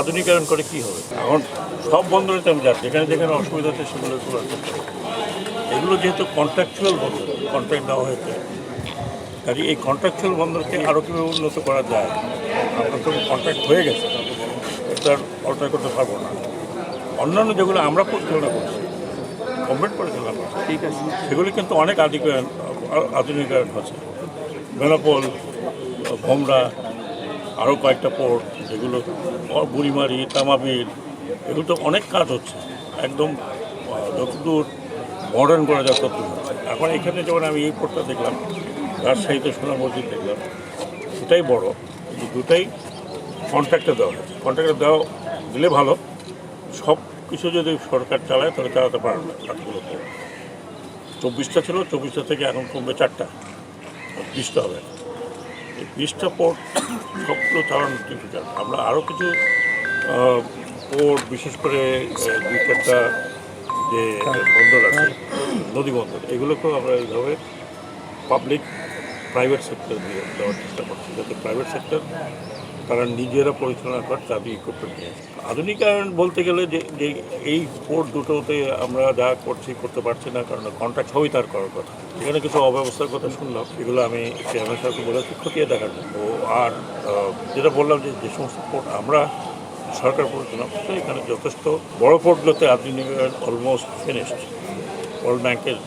আধুনিকায়ন করে কি হবে? এখন সব বন্দরেতে আমি যাচ্ছি। যেখানে যেখানে অসুবিধা হচ্ছে সেগুলো। এগুলো যেহেতু কন্ট্রাকচুয়াল বন্দর কন্ট্রাক্ট দেওয়া হয়েছে। কাজে এই কন্ট্রাকচুয়াল বন্দরকে আরও কীভাবে উন্নত করা যায়? আপনার তো কন্ট্রাক্ট হয়ে গেছে। এটা অল্টার করতে পারব না। অন্যান্য যেগুলো আমরা পরিচালনা করছি পরিচালনা করছি ঠিক আছে। সেগুলি কিন্তু অনেক আধুনিকায়ন আধুনিকায়ন হচ্ছে। বেনাপোল ভোমরা আরও কয়েকটা পোর্ট, যেগুলো বুড়িমারি তামাবিল এগুলো তো অনেক কাজ হচ্ছে। একদম যতদূর মডার্ন করা যায় ততদূর। এখন এখানে যেমন আমি এই পোর্টটা দেখলাম, রাজশাহীতে সোনা মসজিদ দেখলাম, দুটাই বড়, কিন্তু দুটাই কন্ট্রাক্টে দেওয়া হয়েছে। কন্ট্রাক্টে দেওয়া দিলে ভালো, সব কিছু যদি সরকার চালায়, তাহলে চালাতে পারে না কাজগুলো। চব্বিশটা ছিল, চব্বিশটা থেকে এখন কমবে চারটা, বিশটা হবে। বিশটা পোর্ট সবগুলো চালানো ডিফিকাল্ট আমরা আরও কিছু পোর্ট বিশেষ করে দুই চারটা যে বন্দর আছে, নদী বন্দর, এগুলোকেও আমরা এইভাবে পাবলিক প্রাইভেট সেক্টর দিয়ে দেওয়ার চেষ্টা করছি। যাতে প্রাইভেট সেক্টর তারা নিজেরা পরিচালনা করে তাদের ইকুইপমেন্ট নিয়ে। আধুনিকায়ন বলতে গেলে যে যে এই পোর্ট দুটোতে আমরা যা করছি, করতে পারছি না, কারণ কন্ট্রাক্ট সবই তার করার কথা। এখানে কিছু অব্যবস্থার কথা শুনলাম, এগুলো আমি চেয়ারম্যান সাহেবকে বলেছি খতিয়ে দেখার ও আর যেটা বললাম যে যে সমস্ত পোর্ট আমরা সরকার পরিচালনা করছে এখানে যথেষ্ট বড় পোর্টগুলোতে আধুনিকায়ন অলমোস্ট ফিনিশড ওয়ার্ল্ড ব্যাংকের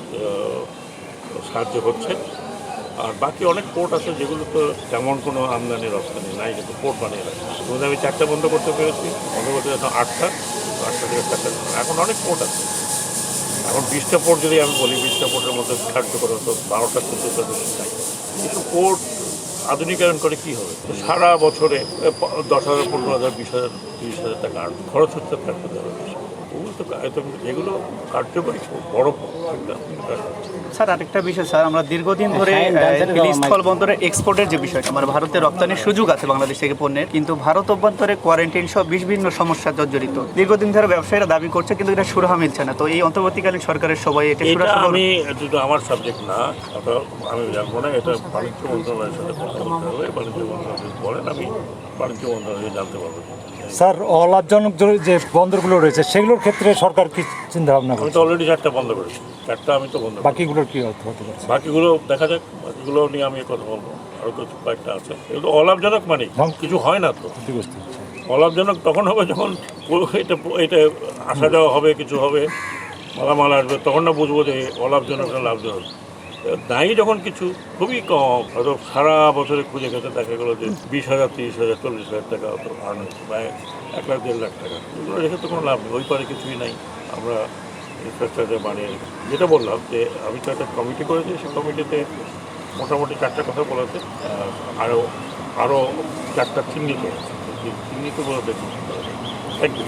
সাহায্য হচ্ছে। আর বাকি অনেক পোর্ট আছে যেগুলো তো তেমন কোনো আমদানি রপ্তানি নাই কিন্তু পোর্ট বানিয়ে রাখছে। প্রথমে আমি চারটা বন্ধ করতে পেরেছি, বন্ধ করতে এখন আটটা আটটা থেকে চারটা। এখন অনেক পোর্ট আছে। এখন বিশটা পোর্ট যদি আমি বলি, বিশটা পোর্টের মধ্যে কার্যকর হতো, বারোটা, চোদ্দোটা বেশি নাই। কিছু পোর্ট আধুনিকায়ন করে কি হবে? সারা বছরে দশ হাজার, পনেরো হাজার, বিশ হাজার, তিরিশ হাজার টাকা খরচ হচ্ছে আরও বেশি। ওগুলো তো যেগুলো কার্যকরী বড় স্যার আরেকটা বিষয় স্যার আমরা দীর্ঘদিন ধরে স্থল বন্দরের এক্সপোর্টের যে বিষয়টা আমার ভারতে রপ্তানির সুযোগ আছে বাংলাদেশ থেকে পণ্যের কিন্তু ভারত অভ্যন্তরে কোয়ারেন্টাইন সহ বিভিন্ন সমস্যা জর্জরিত। দীর্ঘদিন ধরে ব্যবসায়ীরা দাবি করছে কিন্তু এটা সুরাহা মিলছে না। তো এই অন্তর্বর্তীকালীন সরকারের সবাই এটা এটা আমি এটা আমার সাবজেক্ট না আমি জানব না এটা বাণিজ্য মন্ত্রণালয়ের সাথে কথা বলতে হবে বাণিজ্য মন্ত্রণালয় বলেন আমি বাণিজ্য মন্ত্রণালয় জানতে পারব। স্যার অলাভজনক যে- যে বন্দরগুলো রয়েছে সেগুলোর ক্ষেত্রে সরকার কি চিন্তা ভাবনা আমি করছে? তো অলরেডি চারটা বন্ধ করেছি চারটা আমি তো বন্ধ করেছি। কি হতে বাকিগুলো দেখা যাক বাকিগুলো নিয়ে আমি কথা বলব। আরও কিছু কয়েকটা আছে। এগুলো অলাভজনক মানে কিছু হয় না তো। ক্ষতিগ্রস্ত। অলাভজনক তখন হবে যখন এটা এটা আসা যাওয়া হবে কিছু হবে মালামাল আসবে তখন না বুঝব যে অলাভজনক না লাভজনক। নাই যখন কিছু খুবই কম। হয়তো সারা বছরে খুঁজে খেতে দেখা গেলো যে বিশ হাজার তিরিশ হাজার চল্লিশ হাজার টাকা হতো আর্ন হচ্ছে বা এক লাখ দেড় লাখ টাকা। এগুলো রেখে তো কোনো লাভ নেই ওই পারে কিছুই নাই। আমরা ইনফ্রাস্ট্রাকচার বানিয়ে। যেটা বললাম যে আমি তো একটা কমিটি করেছি, সেই কমিটিতে মোটামুটি চারটা কথা বলেছে আরও আরও চারটা চিহ্নিত চিহ্নিত থ্যাংক ইউ